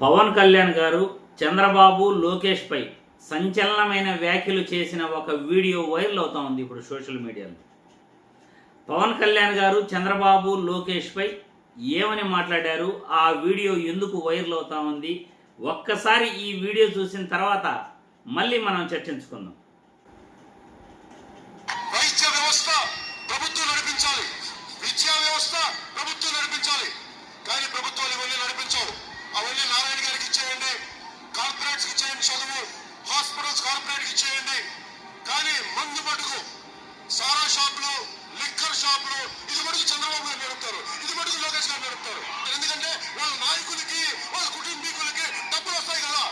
పవన్ కళ్యాణ్ గారు చంద్రబాబు లోకేష్పై సంచలనమైన వ్యాఖ్యలు చేసిన ఒక వీడియో వైరల్ అవుతా ఉంది ఇప్పుడు సోషల్ మీడియాలో. పవన్ కళ్యాణ్ గారు చంద్రబాబు లోకేష్పై ఏమని మాట్లాడారు? ఆ వీడియో ఎందుకు వైరల్ అవుతా ఉంది? ఒక్కసారి ఈ వీడియో చూసిన తర్వాత మళ్ళీ మనం చర్చించుకుందాం. వైద్య వ్యవస్థ ప్రభుత్వం నడిపించాలి. విద్యా వ్యవస్థ ప్రభుత్వం నడిపించాలి. కానీ ప్రభుత్వాలు ఇవన్నీ నడిపించవు? అవన్నీ నారాయణ గారికి ఇచ్చేయండి. కార్పొరేట్స్ ఇచ్చేయండి చదువు. హాస్పిటల్స్ కార్పొరేట్ ఇచ్చేయండి. కానీ మందు మటుకు సారా షాపులు లిక్కర్ షాపులు ఇది మటుకు చంద్రబాబు గారు నడుపుతారు. ఇది మటుకు లోకేష్ గారు నడుపుతారు. ఎందుకంటే వాళ్ళ నాయకులకి వాళ్ళ కుటుంబీకులకి డబ్బులు వస్తాయి కదా.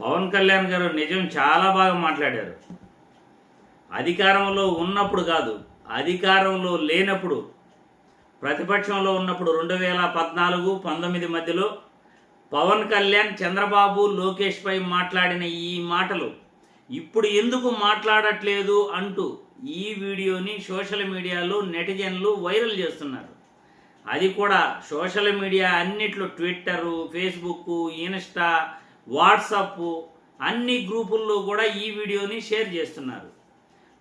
పవన్ కళ్యాణ్ గారు నిజం చాలా బాగా మాట్లాడారు. అధికారంలో ఉన్నప్పుడు కాదు అధికారంలో లేనప్పుడు ప్రతిపక్షంలో ఉన్నప్పుడు రెండు వేల పద్నాలుగు పంతొమ్మిది మధ్యలో పవన్ కళ్యాణ్ చంద్రబాబు లోకేష్పై మాట్లాడిన ఈ మాటలు. ఇప్పుడు ఎందుకు మాట్లాడట్లేదు అంటూ ఈ వీడియోని సోషల్ మీడియాలో నెటిజన్లు వైరల్ చేస్తున్నారు. అది కూడా సోషల్ మీడియా అన్నిట్లో ట్విట్టరు ఫేస్బుక్ ఇన్స్టా వాట్సప్ అన్ని గ్రూపుల్లో కూడా ఈ వీడియోని షేర్ చేస్తున్నారు.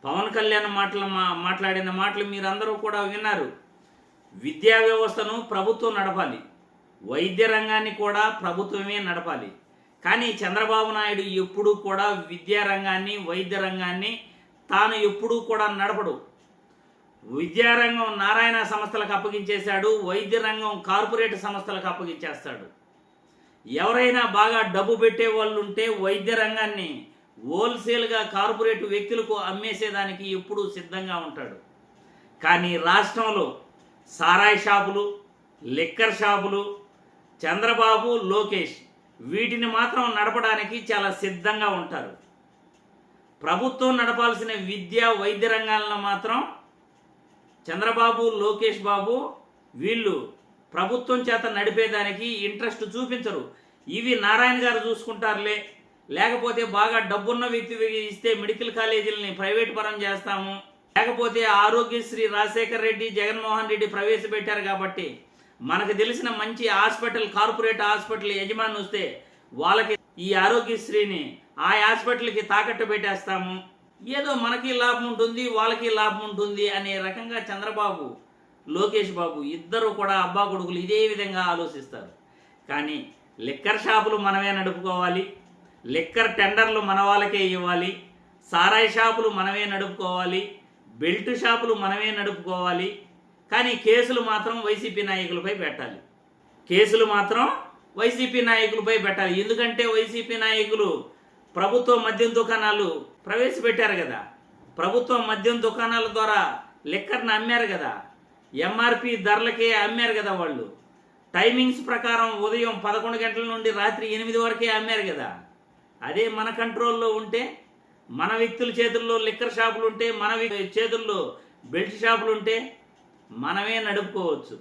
పవన్ కళ్యాణ్ మాటలు మా మాట్లాడిన మాటలు మీరందరూ కూడా విన్నారు. విద్యా వ్యవస్థను ప్రభుత్వం నడపాలి. వైద్య రంగాన్ని కూడా ప్రభుత్వమే నడపాలి. కానీ చంద్రబాబు నాయుడు ఎప్పుడూ కూడా విద్యా రంగాన్ని వైద్య రంగాన్ని తాను ఎప్పుడూ కూడా నడపడు. విద్యారంగం నారాయణ సంస్థలకు అప్పగించేశాడు వైద్య రంగం కార్పొరేట్ సంస్థలకు అప్పగించేస్తాడు. ఎవరైనా బాగా డబ్బు పెట్టే వాళ్ళు ఉంటే వైద్య రంగాన్ని హోల్సేల్గా కార్పొరేట్ వ్యక్తులకు అమ్మేసేదానికి ఎప్పుడూ సిద్ధంగా ఉంటాడు. కానీ రాష్ట్రంలో సారాయి షాపులు లిక్కర్ షాపులు చంద్రబాబు లోకేష్ వీటిని మాత్రం నడపడానికి చాలా సిద్ధంగా ఉంటారు. ప్రభుత్వం నడపాల్సిన విద్య వైద్య రంగాలను మాత్రం చంద్రబాబు లోకేష్ బాబు వీళ్ళు ప్రభుత్వం చేత నడిపేదానికి ఇంట్రెస్ట్ చూపించరు. ఇవి నారాయణ గారు చూసుకుంటారులే. లేకపోతే బాగా డబ్బున్న వ్యక్తి ఇస్తే మెడికల్ కాలేజీలని ప్రైవేట్ పరం చేస్తాము. లేకపోతే ఆరోగ్యశ్రీ రాజశేఖర్ రెడ్డి జగన్మోహన్ రెడ్డి ప్రవేశపెట్టారు కాబట్టి మనకు తెలిసిన మంచి హాస్పిటల్ కార్పొరేట్ హాస్పిటల్ యజమాని వస్తే వాళ్ళకి ఈ ఆరోగ్యశ్రీని ఆ హాస్పిటల్కి తాకట్టు పెట్టేస్తాము. ఏదో మనకి లాభం ఉంటుంది వాళ్ళకి లాభం ఉంటుంది అనే రకంగా చంద్రబాబు లోకేష్ బాబు ఇద్దరు కూడా అబ్బా కొడుకులు ఇదే విధంగా ఆలోచిస్తారు. కానీ లిక్కర్ షాపులు మనమే నడుపుకోవాలి లిక్కర్ టెండర్లు మన వాళ్ళకే ఇవ్వాలి సారాయి షాపులు మనమే నడుపుకోవాలి బెల్ట్ షాపులు మనమే నడుపుకోవాలి. కానీ కేసులు మాత్రం వైసీపీ నాయకులపై పెట్టాలి. కేసులు మాత్రం వైసీపీ నాయకులపై పెట్టాలి. ఎందుకంటే వైసీపీ నాయకులు ప్రభుత్వ మద్యం దుకాణాలు ప్రవేశపెట్టారు కదా. ప్రభుత్వ మద్యం దుకాణాల ద్వారా లిక్కర్ని అమ్మారు కదా. ఎంఆర్పి ధరలకే అమ్మారు కదా వాళ్ళు. టైమింగ్స్ ప్రకారం ఉదయం పదకొండు గంటల నుండి రాత్రి ఎనిమిది వరకే అమ్మారు కదా. అదే మన కంట్రోల్లో ఉంటే మన వ్యక్తుల చేతుల్లో లిక్కర్ షాపులు ఉంటే మన చేతుల్లో బెల్ట్ షాపులు ఉంటే మనమే నడుపుకోవచ్చు.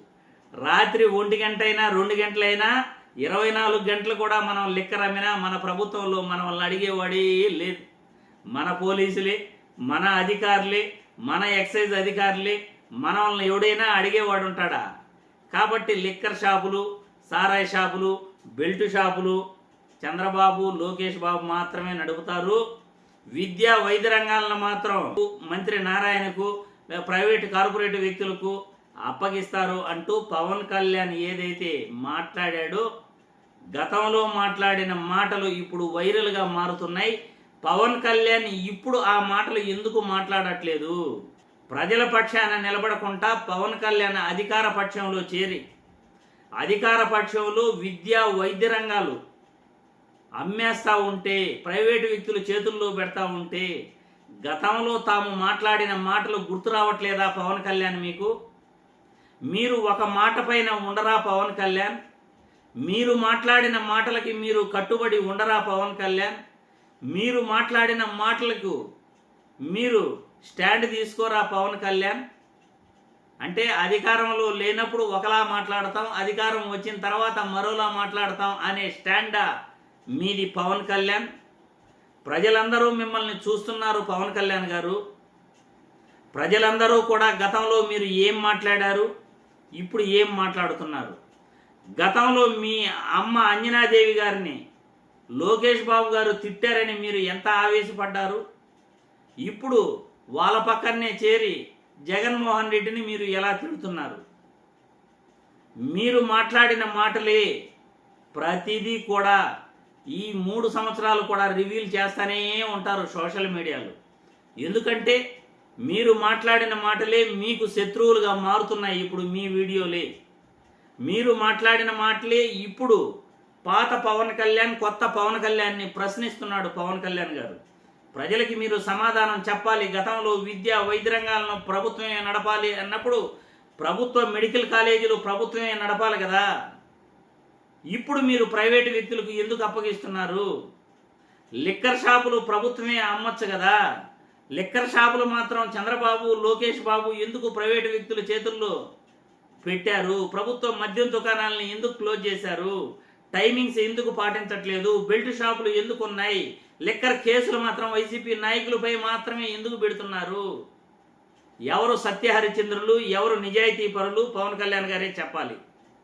రాత్రి ఒంటి గంట అయినా రెండు గంటలైనా ఇరవై నాలుగు గంటలు కూడా మనం లిక్కర్ అమ్మినా మన ప్రభుత్వంలో మన అడిగేవాడే లేదు. మన పోలీసులే మన అధికారులే మన ఎక్సైజ్ అధికారులే మనల్ని ఎవడైనా అడిగేవాడు ఉంటాడా? కాబట్టి లిక్కర్ షాపులు సారాయి షాపులు బెల్ట్ షాపులు చంద్రబాబు లోకేష్ బాబు మాత్రమే నడుపుతారు. విద్యా వైద్య రంగాలను మాత్రం మంత్రి నారాయణకు ప్రైవేట్ కార్పొరేట్ వ్యక్తులకు అప్పగిస్తారు అంటూ పవన్ కళ్యాణ్ ఏదైతే మాట్లాడాడో గతంలో మాట్లాడిన మాటలు ఇప్పుడు వైరల్గా మారుతున్నాయి. పవన్ కళ్యాణ్ ఇప్పుడు ఆ మాటలు ఎందుకు మాట్లాడట్లేదు? ప్రజల పక్షాన నిలబడకుండా పవన్ కళ్యాణ్ అధికార పక్షంలో చేరి అధికార పక్షంలో విద్యా వైద్య రంగాలు అమ్మేస్తూ ఉంటే ప్రైవేటు వ్యక్తులు చేతుల్లో పెడతా ఉంటే గతంలో తాము మాట్లాడిన మాటలు గుర్తు రావట్లేదా పవన్ కళ్యాణ్ మీకు? మీరు ఒక మాట పైన ఉండరా పవన్ కళ్యాణ్? మీరు మాట్లాడిన మాటలకి మీరు కట్టుబడి ఉండరా పవన్ కళ్యాణ్? మీరు మాట్లాడిన మాటలకు మీరు స్టాండ్ తీసుకోరా పవన్ కళ్యాణ్? అంటే అధికారంలో లేనప్పుడు ఒకలా మాట్లాడతాం అధికారం వచ్చిన తర్వాత మరోలా మాట్లాడతాం అనే స్టాండా మీది పవన్ కళ్యాణ్. ప్రజలందరూ మిమ్మల్ని చూస్తున్నారు పవన్ కళ్యాణ్ గారు. ప్రజలందరూ కూడా గతంలో మీరు ఏం మాట్లాడారు? ఇప్పుడు ఏం మాట్లాడుతున్నారు? గతంలో మీ అమ్మ అంజనాదేవి గారిని లోకేష్ బాబు గారు తిట్టారని మీరు ఎంత ఆవేశపడ్డారు? ఇప్పుడు వాళ్ళ పక్కనే చేరి జగన్మోహన్ రెడ్డిని మీరు ఎలా తిడుతున్నారు? మీరు మాట్లాడిన మాటలే ప్రతిదీ కూడా ఈ మూడు సంవత్సరాలు కూడా రివీల్ చేస్తూనే ఉంటారు సోషల్ మీడియాలో. ఎందుకంటే మీరు మాట్లాడిన మాటలే మీకు శత్రువులుగా మారుతున్నాయి ఇప్పుడు మీ వీడియోలే. మీరు మాట్లాడిన మాటలే ఇప్పుడు పాత పవన్ కళ్యాణ్ కొత్త పవన్ కళ్యాణ్ని ప్రశ్నిస్తున్నాడు పవన్ కళ్యాణ్ గారు. ప్రజలకి మీరు సమాధానం చెప్పాలి గతంలో విద్య వైద్య రంగాలను ప్రభుత్వమే నడపాలి అన్నప్పుడు ప్రభుత్వ మెడికల్ కాలేజీలు ప్రభుత్వమే నడపాలి కదా. ఇప్పుడు మీరు ప్రైవేటు వ్యక్తులకు ఎందుకు అప్పగిస్తున్నారు? లిక్కర్ షాపులు ప్రభుత్వమే అమ్మచ్చు కదా. లిక్కర్ షాపులు మాత్రం చంద్రబాబు లోకేష్ బాబు ఎందుకు ప్రైవేటు వ్యక్తుల చేతుల్లో పెట్టారు? ప్రభుత్వం మద్యం దుకాణాలని ఎందుకు క్లోజ్ చేశారు? టైమింగ్స్ ఎందుకు పాటించట్లేదు? బెల్ట్ షాపులు ఎందుకు ఉన్నాయి? లిక్కర్ కేసులు మాత్రం వైసీపీ నాయకులపై మాత్రమే ఎందుకు పెడుతున్నారు? ఎవరు సత్య హరిచంద్రులు ఎవరు నిజాయితీ పరులు? పవన్ కళ్యాణ్ గారే చెప్పాలి.